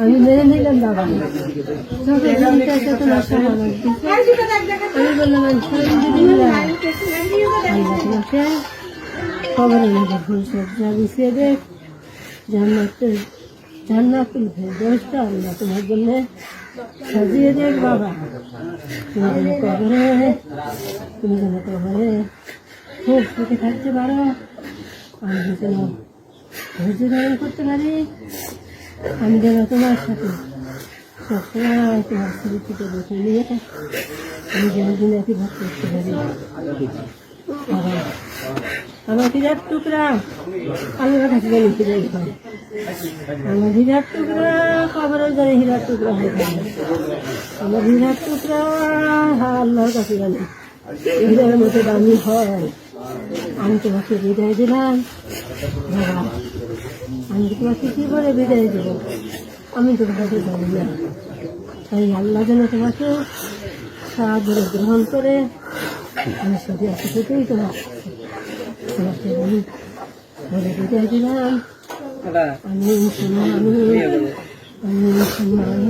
আমি মেনে নিলাম বাবা আমি বললাম, আমি সব দিলাম আল্লাহ তোমাকে কবরের মধ্যে ফুল সজ্জা বিছিয়ে দেখ জান্নাতের, জান্নাতুল ফেরদৌসটা আল্লাহ তোমার জন্য সাজিয়ে দেখ বাবা। তুমি যেন কবরে তুমি যেন কবরে খুব সুখে থাকতে পারো। আমি যেন ধৈর্য ধারণ করতে পারি। আমি যেন তোমার সাথে। সবসময় তোমার স্মৃতিতে বসে নিয়ে আমি যেন দিনাতি ভাগ করতে পারি। আমার হীরার টুকরা। আল্লাহর কাছে জানি ফিরে আমার হীরার টুকরা কবরের জানি হীরার টুকরা হয়ে থাকে আমার হীরার টুকরা, আল্লাহর কাছে জানি। হীরার মতো দামি হয়। আমি তোমাকে বিদায় দিলাম। বাবা। আমি তোমাকে কি করে বিদায় দেব? আমি তোমার কাছে জানি না। তাই আল্লাহ যেন তোমাকে সাহায্য গ্রহণ করে। আমি সবই আসে থেকেই তোমার তোমাকে আমি বলে বিদায় দিলাম। আমি মুসলমান আমি আমি মুসলমান।